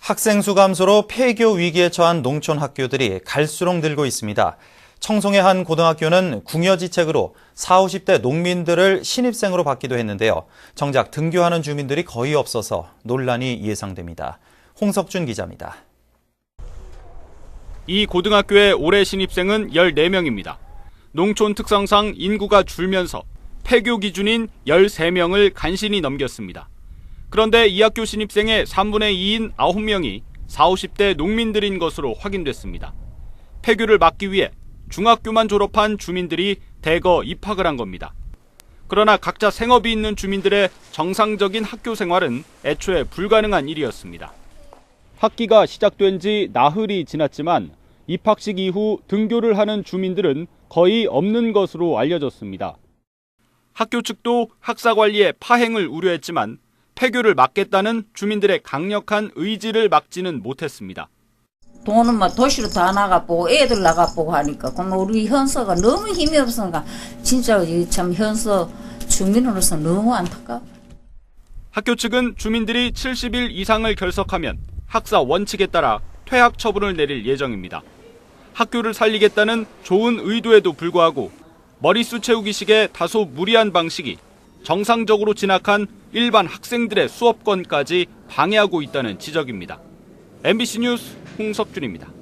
학생 수 감소로 폐교 위기에 처한 농촌 학교들이 갈수록 늘고 있습니다. 청송의 한 고등학교는 궁여지책으로 40, 50대 농민들을 신입생으로 받기도 했는데요. 정작 등교하는 주민들이 거의 없어서 논란이 예상됩니다. 홍석준 기자입니다. 이 고등학교의 올해 신입생은 14명입니다. 농촌 특성상 인구가 줄면서 폐교 기준인 13명을 간신히 넘겼습니다. 그런데 이 학교 신입생의 3분의 2인 9명이 40, 50대 농민들인 것으로 확인됐습니다. 폐교를 막기 위해 중학교만 졸업한 주민들이 대거 입학을 한 겁니다. 그러나 각자 생업이 있는 주민들의 정상적인 학교 생활은 애초에 불가능한 일이었습니다. 학기가 시작된 지 나흘이 지났지만 입학식 이후 등교를 하는 주민들은 거의 없는 것으로 알려졌습니다. 학교 측도 학사 관리에 파행을 우려했지만 폐교를 막겠다는 주민들의 강력한 의지를 막지는 못했습니다. 돈은 막 도시로 다 나가보고 애들 나가보고 하니까 그럼 우리 현서가 너무 힘이 없으니까 진짜 이참 현서 주민으로서 너무 안타까워. 학교 측은 주민들이 70일 이상을 결석하면 학사 원칙에 따라 퇴학 처분을 내릴 예정입니다. 학교를 살리겠다는 좋은 의도에도 불구하고 머릿수 채우기식의 다소 무리한 방식이 정상적으로 진학한 일반 학생들의 수업권까지 방해하고 있다는 지적입니다. MBC 뉴스 홍석준입니다.